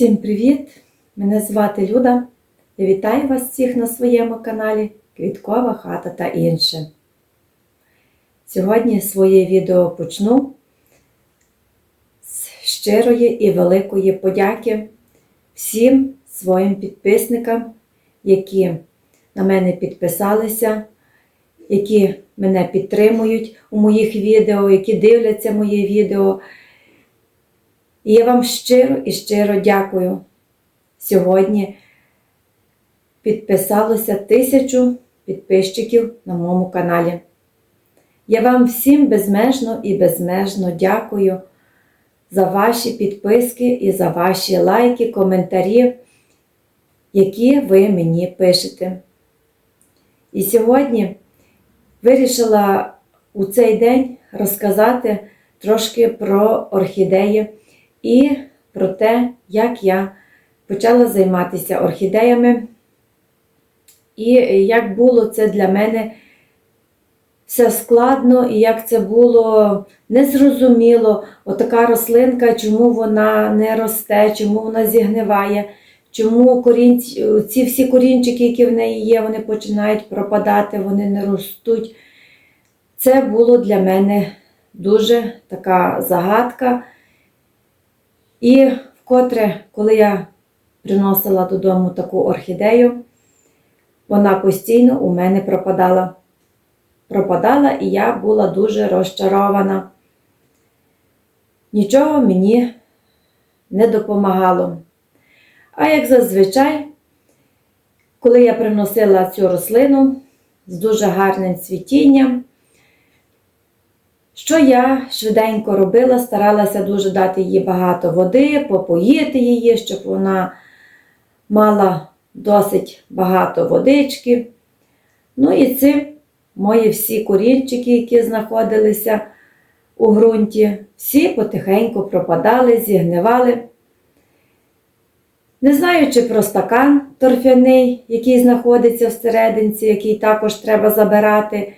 Всім привіт! Мене звати Люда. Я вітаю вас всіх на своєму каналі Квіткова хата та інше. Сьогодні своє відео почну з щирої і великої подяки всім своїм підписникам, які на мене підписалися, які мене підтримують у моїх відео, які дивляться моє відео. І я вам щиро і щиро дякую. Сьогодні підписалося тисячу підписчиків на моєму каналі. Я вам всім безмежно і безмежно дякую за ваші підписки і за ваші лайки, коментарі, які ви мені пишете. І сьогодні вирішила у цей день розказати трошки про орхідеї і про те, як я почала займатися орхідеями, і як було це для мене все складно, і як це було незрозуміло. Отака рослинка, чому вона не росте, чому вона зігниває, чому корінь, ці всі корінчики, які в неї є, вони починають пропадати, вони не ростуть. Це було для мене дуже така загадка. І вкотре, коли я приносила додому таку орхідею, вона постійно у мене пропадала. Пропадала, і я була дуже розчарована. Нічого мені не допомагало. А як зазвичай, коли я приносила цю рослину з дуже гарним цвітінням, що я швиденько робила, старалася дуже дати їй багато води, попоїти її, щоб вона мала досить багато водички. Ну і ці мої всі корінчики, які знаходилися у ґрунті, всі потихеньку пропадали, зігнивали. Не знаючи про стакан торфяний, який знаходиться всерединці, який також треба забирати,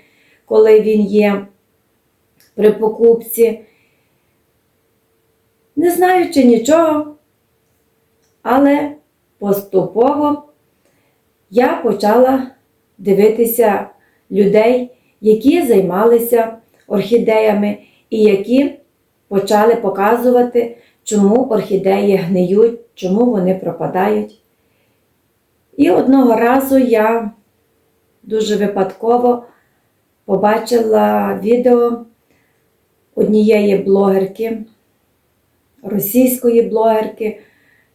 коли він є при покупці, не знаючи нічого, але поступово я почала дивитися людей, які займалися орхідеями і які почали показувати, чому орхідеї гниють, чому вони пропадають. І одного разу я дуже випадково побачила відео однієї блогерки, російської блогерки.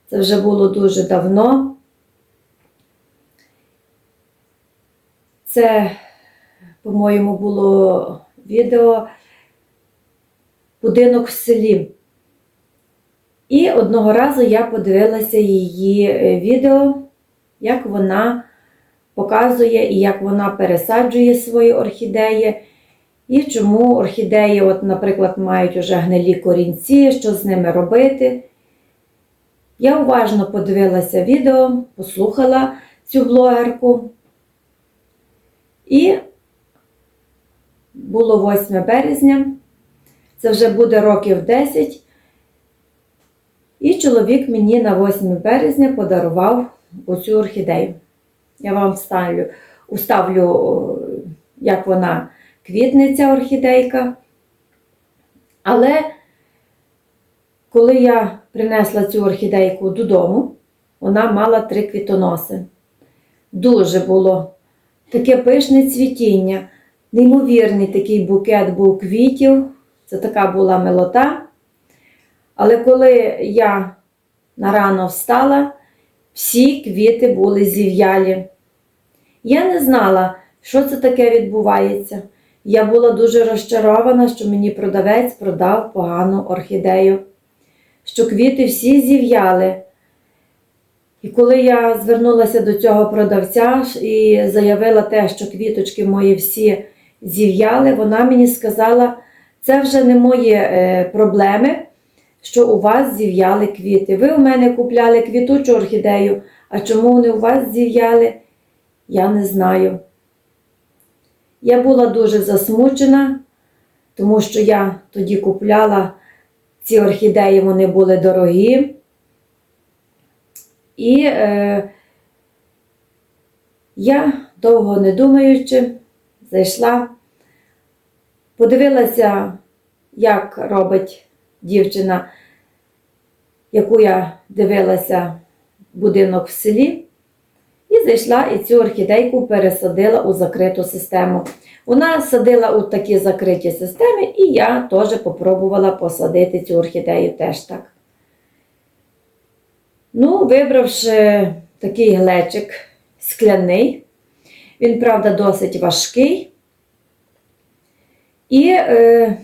Це вже було дуже давно. Це, по-моєму, було відео Будинок в селі. І одного разу я подивилася її е, відео, як вона показує і як вона пересаджує свої орхідеї. І чому орхідеї, от, наприклад, мають уже гнилі корінці, що з ними робити. Я уважно подивилася відео, послухала цю блогерку. І було 8 березня, це вже буде років 10. І чоловік мені на 8 березня подарував оцю орхідею. Я вам вставлю, уставлю, як вона квітниця орхідейка. Але коли я принесла цю орхідейку додому, вона мала три квітоноси. Дуже було таке пишне цвітіння, неймовірний такий букет був квітів. Це така була милота. Але коли я нарано встала, всі квіти були зів'ялі. Я не знала, що це таке відбувається. Я була дуже розчарована, що мені продавець продав погану орхідею, що квіти всі зів'яли. І коли я звернулася до цього продавця і заявила те, що квіточки мої всі зів'яли, вона мені сказала, це вже не мої е, проблеми, що у вас зів'яли квіти. Ви у мене купляли квітучу орхідею, а чому вони у вас зів'яли, я не знаю. Я була дуже засмучена, тому що я тоді купляла ці орхідеї, вони були дорогі. І е, я, довго не думаючи, зайшла, подивилася, як робить дівчина, яку я дивилася будинок в селі. І зайшла і цю орхідейку пересадила у закриту систему. Вона садила у такі закриті системи, і я теж попробувала посадити цю орхідею теж так. Ну, вибравши такий глечик скляний, він, правда, досить важкий. І е,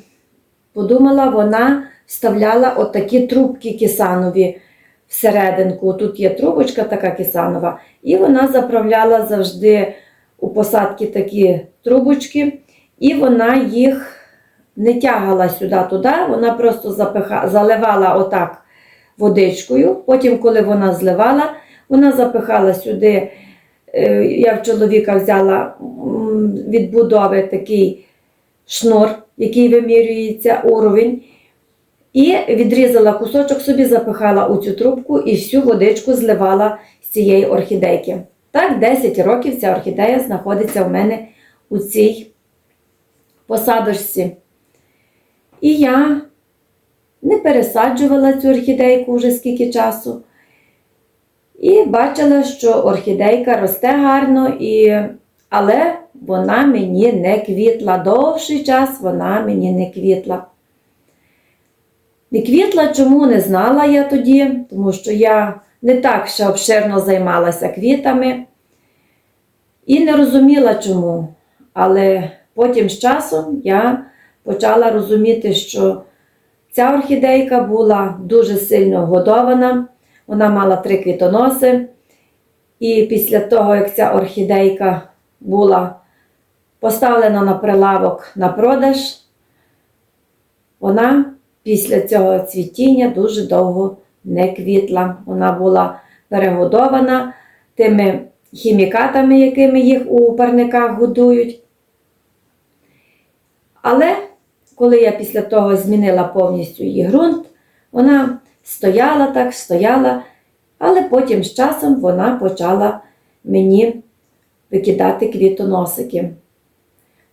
подумала, вона вставляла отакі трубки кисанові всерединку. Тут є трубочка така кисанова, і вона заправляла завжди у посадки такі трубочки, і вона їх не тягала сюди-туди, вона просто запиха, заливала отак водичкою. Потім, коли вона зливала, вона запихала сюди. е, Я в чоловіка взяла від будови такий шнур, який вимірюється уровень. І відрізала кусочок, собі запихала у цю трубку і всю водичку зливала з цієї орхідейки. Так, 10 років ця орхідея знаходиться в мене у цій посадочці. І я не пересаджувала цю орхідейку вже скільки часу. І бачила, що орхідейка росте гарно, і... але вона мені не квітла. Довший час вона мені не квітла. Не квітла, чому не знала я тоді, тому що я не так ще обширно займалася квітами і не розуміла чому. Але потім з часом я почала розуміти, що ця орхідейка була дуже сильно годована, вона мала три квітоноси. І після того, як ця орхідейка була поставлена на прилавок на продаж, вона після цього цвітіння дуже довго не квітла. Вона була перегодована тими хімікатами, якими їх у парниках годують. Але коли я після того змінила повністю її ґрунт, вона стояла так, стояла, але потім з часом вона почала мені викидати квітоносики.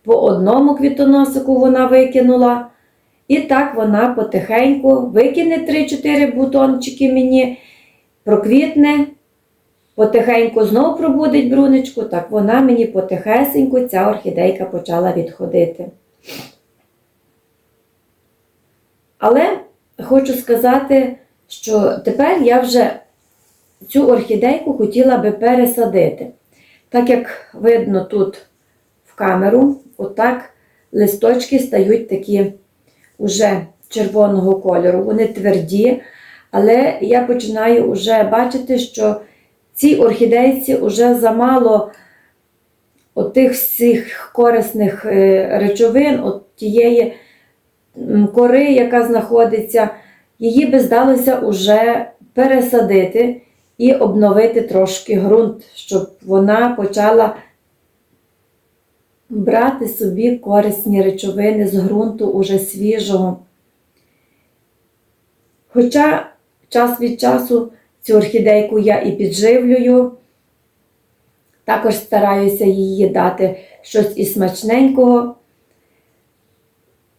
По одному квітоносику вона викинула. І так вона потихеньку викине 3-4 бутончики мені, проквітне, потихеньку знову пробудить брунечку, так вона мені потихесеньку, ця орхідейка почала відходити. Але хочу сказати, що тепер я вже цю орхідейку хотіла би пересадити. Так як видно тут в камеру, отак листочки стають такі уже червоного кольору. Вони тверді, але я починаю вже бачити, що цій орхідейці вже замало отих всіх корисних е, речовин, от тієї кори, яка знаходиться, її би здалося уже пересадити і обновити трошки ґрунт, щоб вона почала брати собі корисні речовини з ґрунту уже свіжого. Хоча час від часу цю орхідейку я і підживлюю, також стараюся її дати щось і смачненького.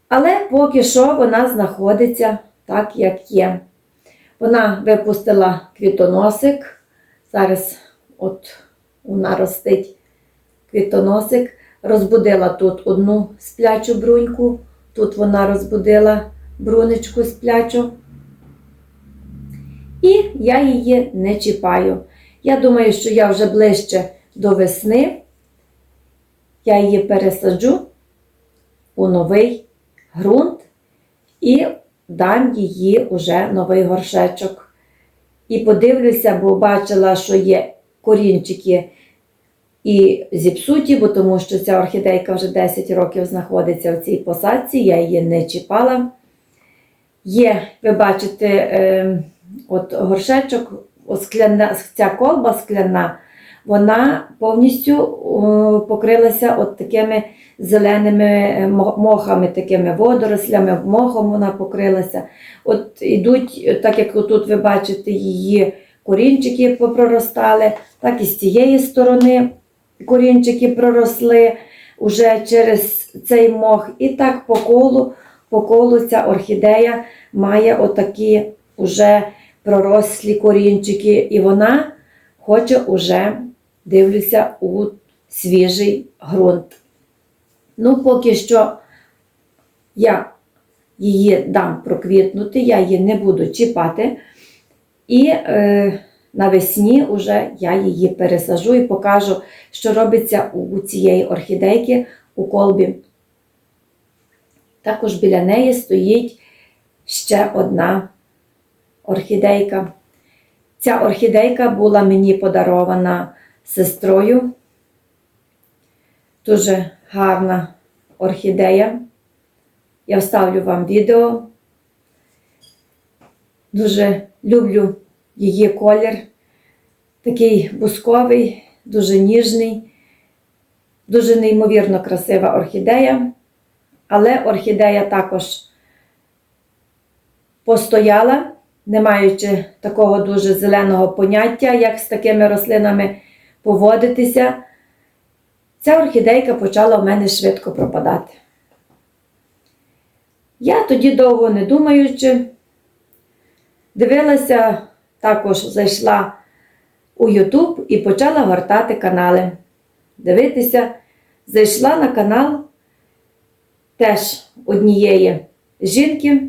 Але поки що вона знаходиться так, як є. Вона випустила квітоносик. Зараз от вона ростить квітоносик. Розбудила тут одну сплячу бруньку, тут вона розбудила брунечку сплячу. І я її не чіпаю. Я думаю, що я вже ближче до весни. Я її пересаджу у новий ґрунт і дам її уже новий горшечок. І подивлюся, бо бачила, що є корінчики і зіпсуті, бо тому що ця орхідейка вже 10 років знаходиться в цій посадці, я її не чіпала. Є, ви бачите, е, от горшечок, скляна, ця колба скляна, вона повністю о, покрилася от такими зеленими е, мохами, такими водорослями, мохом вона покрилася. От ідуть, так як тут ви бачите, її корінчики попроростали, так і з цієї сторони корінчики проросли уже через цей мох. І так по колу, по колу ця орхідея має отакі уже пророслі корінчики, і вона хоче уже, дивлюся, у свіжий ґрунт. Ну, поки що я її дам проквітнути, я її не буду чіпати. І е, навесні вже я її пересажу і покажу, що робиться у цієї орхідейки у колбі. Також біля неї стоїть ще одна орхідейка. Ця орхідейка була мені подарована сестрою. Дуже гарна орхідея. Я вставлю вам відео. Дуже люблю її колір. Такий бусковий, дуже ніжний, дуже неймовірно красива орхідея. Але орхідея також постояла, не маючи такого дуже зеленого поняття, як з такими рослинами поводитися. Ця орхідейка почала в мене швидко пропадати. Я тоді довго не думаючи, дивилася, також зайшла у YouTube і почала гортати канали. Дивитися, зайшла на канал теж однієї жінки,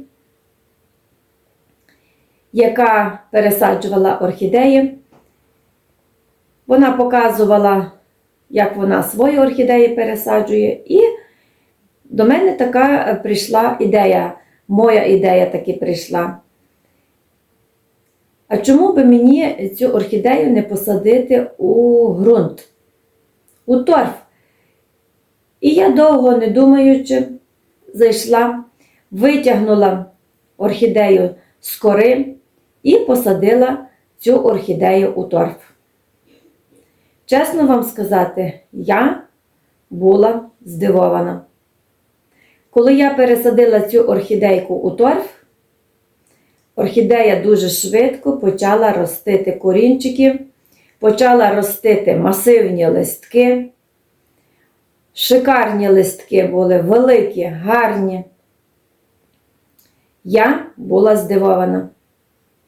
яка пересаджувала орхідеї. Вона показувала, як вона свої орхідеї пересаджує, і до мене така прийшла ідея, моя ідея таки прийшла. А чому би мені цю орхідею не посадити у ґрунт, у торф? І я довго не думаючи, зайшла, витягнула орхідею з кори і посадила цю орхідею у торф. Чесно вам сказати, я була здивована. Коли я пересадила цю орхідейку у торф, орхідея дуже швидко почала ростити корінчики, почала ростити масивні листки. Шикарні листки були, великі, гарні. Я була здивована.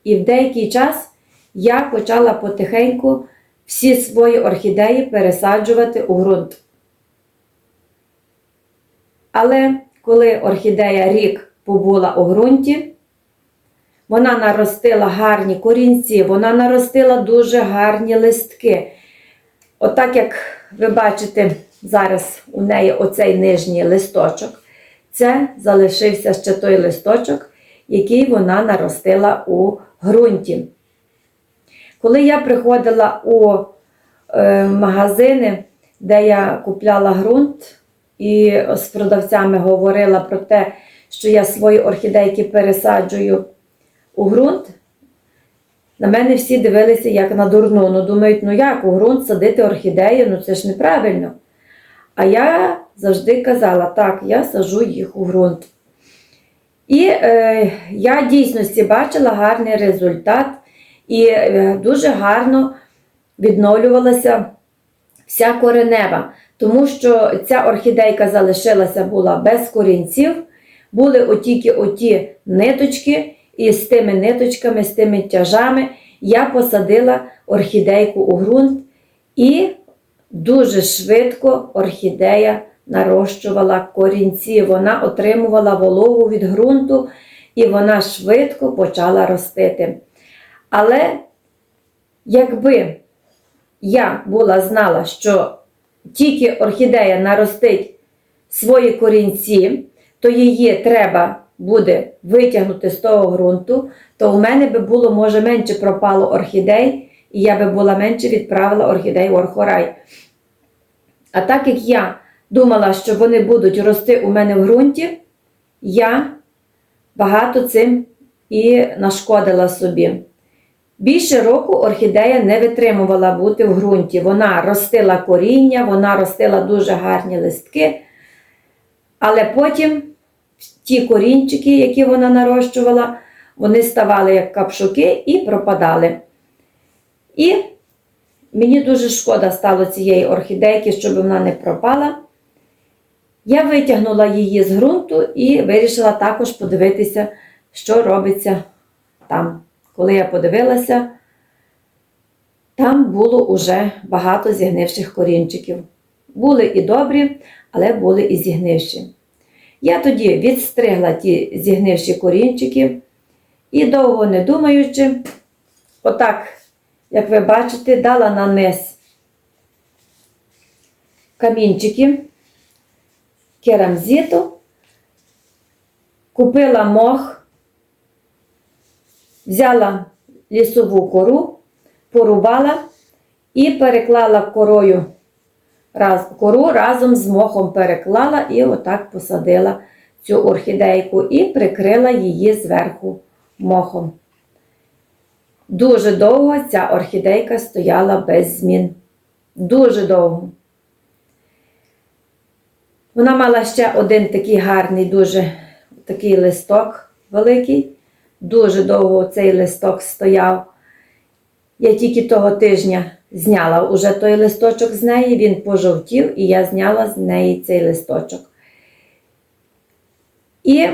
І в деякий час я почала потихеньку всі свої орхідеї пересаджувати у ґрунт. Але коли орхідея рік побула у ґрунті, вона наростила гарні корінці, вона наростила дуже гарні листки. Отак, як ви бачите, зараз у неї оцей нижній листочок, це залишився ще той листочок, який вона наростила у ґрунті. Коли я приходила у е, магазини, де я купляла ґрунт, і з продавцями говорила про те, що я свої орхідейки пересаджую у ґрунт, на мене всі дивилися як на дурну. Ну, думають, ну як у ґрунт садити орхідеї, ну це ж неправильно. А я завжди казала, так, я сажу їх у ґрунт. І е, я дійсності бачила гарний результат, і е, дуже гарно відновлювалася вся коренева, тому що ця орхідейка залишилася була без корінців, були отільки оті ниточки, і з тими ниточками, з тими тяжами я посадила орхідейку у ґрунт і дуже швидко орхідея нарощувала корінці. Вона отримувала вологу від ґрунту і вона швидко почала ростити. Але якби я була знала, що тільки орхідея наростить свої корінці, то її треба буде витягнути з того ґрунту, то у мене би було, може, менше пропало орхідей, і я би була менше відправила орхідей в орхорай. А так як я думала, що вони будуть рости у мене в ґрунті, я багато цим і нашкодила собі. Більше року орхідея не витримувала бути в ґрунті. Вона ростила коріння, вона ростила дуже гарні листки, але потім ті корінчики, які вона нарощувала, вони ставали як капшуки і пропадали. І мені дуже шкода стало цієї орхідейки, щоб вона не пропала. Я витягнула її з ґрунту і вирішила також подивитися, що робиться там. Коли я подивилася, там було уже багато зігнивших корінчиків. Були і добрі, але були і зігнивші. Я тоді відстригла ті зігнивші корінчики і довго не думаючи, отак, як ви бачите, дала на низ камінчики керамзиту, купила мох, взяла лісову кору, порубала і переклала корою раз, кору разом з мохом переклала і отак посадила цю орхідейку і прикрила її зверху мохом. Дуже довго ця орхідейка стояла без змін. Дуже довго. Вона мала ще один такий гарний, дуже такий листок великий. Дуже довго цей листок стояв. Я тільки того тижня зняла уже той листочок з неї, він пожовтів, і я зняла з неї цей листочок. І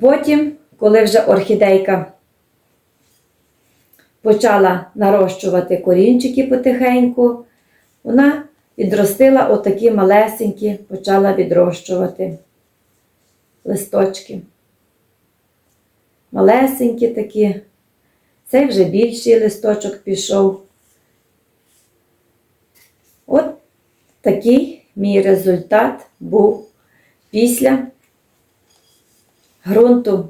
потім, коли вже орхідейка почала нарощувати корінчики потихеньку, вона відростила отакі малесенькі, почала відрощувати листочки. Малесенькі такі. Цей вже більший листочок пішов. От такий мій результат був після ґрунту.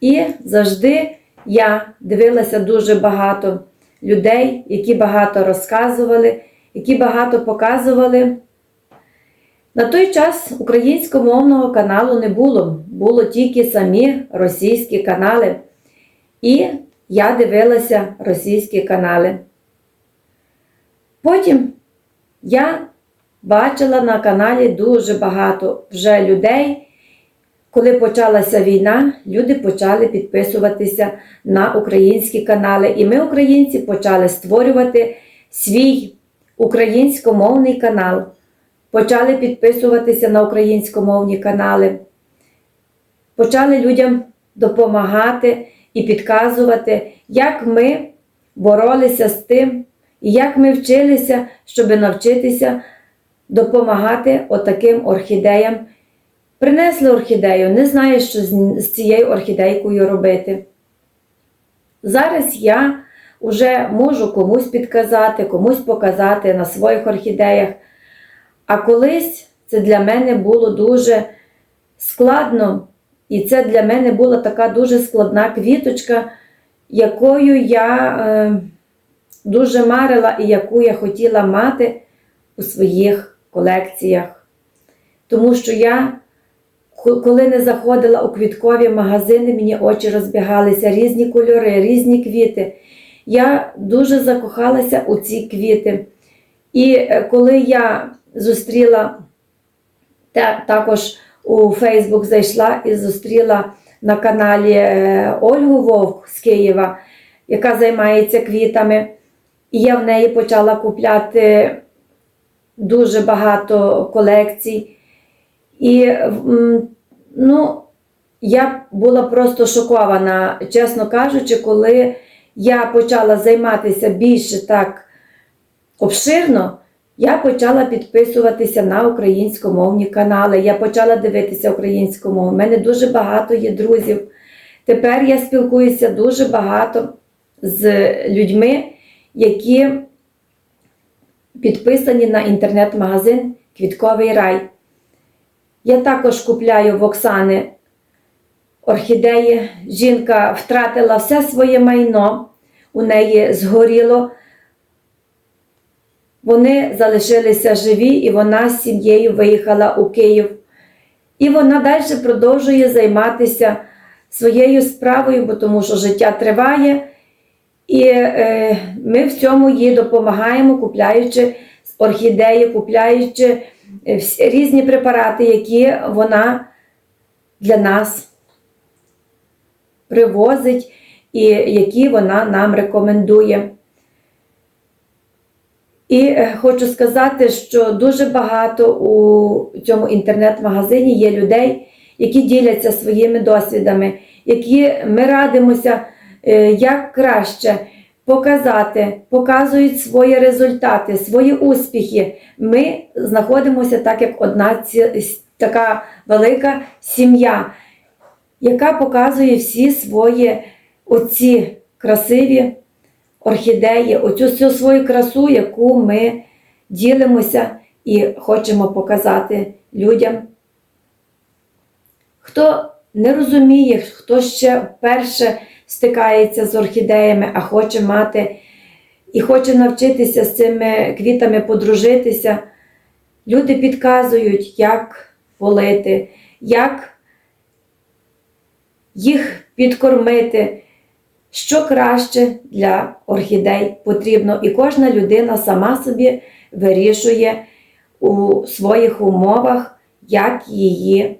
І завжди я дивилася дуже багато людей, які багато розказували, які багато показували. На той час українськомовного каналу не було, було тільки самі російські канали. І я дивилася російські канали. Потім я бачила на каналі дуже багато вже людей. Коли почалася війна, люди почали підписуватися на українські канали. І ми, українці, почали створювати свій українськомовний канал. Почали підписуватися на українськомовні канали. Почали людям допомагати і підказувати, як ми боролися з тим, і як ми вчилися, щоб навчитися допомагати отаким орхідеям. Принесли орхідею, не знаю, що з цією орхідейкою робити. Зараз я вже можу комусь підказати, комусь показати на своїх орхідеях. А колись це для мене було дуже складно і це для мене була така дуже складна квіточка, якою я е, дуже марила і яку я хотіла мати у своїх колекціях. Тому що я, коли не заходила у квіткові магазини, мені очі розбігалися, різні кольори, різні квіти. Я дуже закохалася у ці квіти. І е, коли я зустріла також у Фейсбук зайшла і зустріла на каналі е, Ольгу Вовк з Києва, яка займається квітами. І я в неї почала купляти дуже багато колекцій. І ну, я була просто шокована, чесно кажучи, коли я почала займатися більше так обширно. Я почала підписуватися на українськомовні канали. Я почала дивитися українську мову. У мене дуже багато є друзів. Тепер я спілкуюся дуже багато з людьми, які підписані на інтернет-магазин Квітковий рай. Я також купляю в Оксани орхідеї. Жінка втратила все своє майно, у неї згоріло. Вони залишилися живі, і вона з сім'єю виїхала у Київ. І вона далі продовжує займатися своєю справою, бо тому що життя триває. І е, ми в цьому їй допомагаємо, купляючи орхідеї, купляючи е, різні препарати, які вона для нас привозить і які вона нам рекомендує. І е, хочу сказати, що дуже багато у цьому інтернет-магазині є людей, які діляться своїми досвідами, які ми радимося, е, як краще показати, показують свої результати, свої успіхи. Ми знаходимося так, як одна така велика сім'я, яка показує всі свої оці красиві орхідеї, оцю всю свою красу, яку ми ділимося і хочемо показати людям. Хто не розуміє, хто ще вперше стикається з орхідеями, а хоче мати і хоче навчитися з цими квітами подружитися, люди підказують, як полити, як їх підкормити, що краще для орхідей потрібно. І кожна людина сама собі вирішує у своїх умовах, як її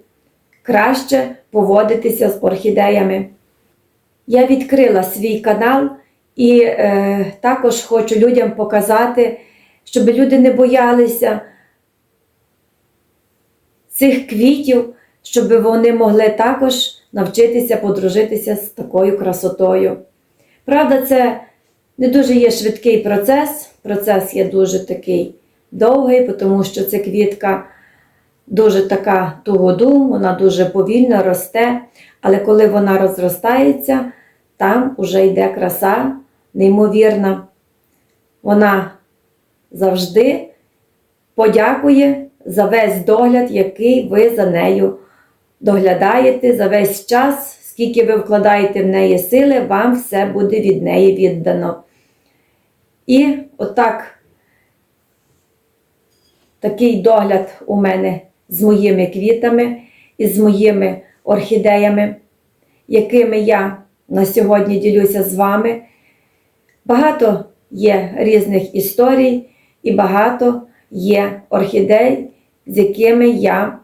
краще поводитися з орхідеями. Я відкрила свій канал і е, також хочу людям показати, щоб люди не боялися цих квітів, щоб вони могли також навчитися подружитися з такою красотою. Правда, це не дуже є швидкий процес, процес є дуже такий довгий, тому що ця квітка дуже така тугодум, вона дуже повільно росте, але коли вона розростається, там вже йде краса неймовірна. Вона завжди подякує за весь догляд, який ви за нею доглядаєте, за весь час, скільки ви вкладаєте в неї сили, вам все буде від неї віддано. І отак такий догляд у мене з моїми квітами і з моїми орхідеями, якими я на сьогодні ділюся з вами. Багато є різних історій і багато є орхідей, з якими я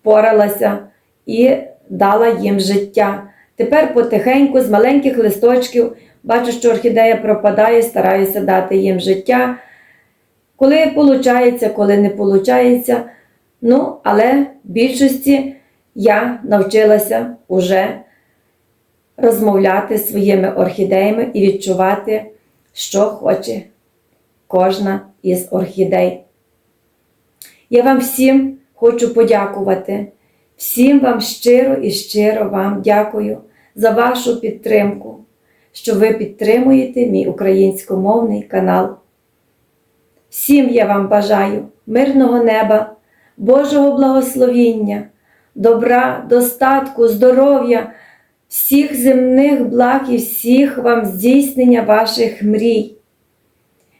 впоралася і дала їм життя. Тепер потихеньку з маленьких листочків бачу, що орхідея пропадає, стараюся дати їм життя. Коли виходить, коли не виходить. Ну, але в більшості я навчилася уже розмовляти зі своїми орхідеями і відчувати, що хоче кожна із орхідей. Я вам всім хочу подякувати, всім вам щиро і щиро вам дякую за вашу підтримку, що ви підтримуєте мій українськомовний канал. Всім я вам бажаю мирного неба, Божого благословіння, добра, достатку, здоров'я, всіх земних благ і всіх вам здійснення ваших мрій.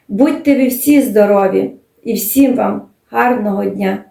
Будьте ви всі здорові і всім вам гарного дня!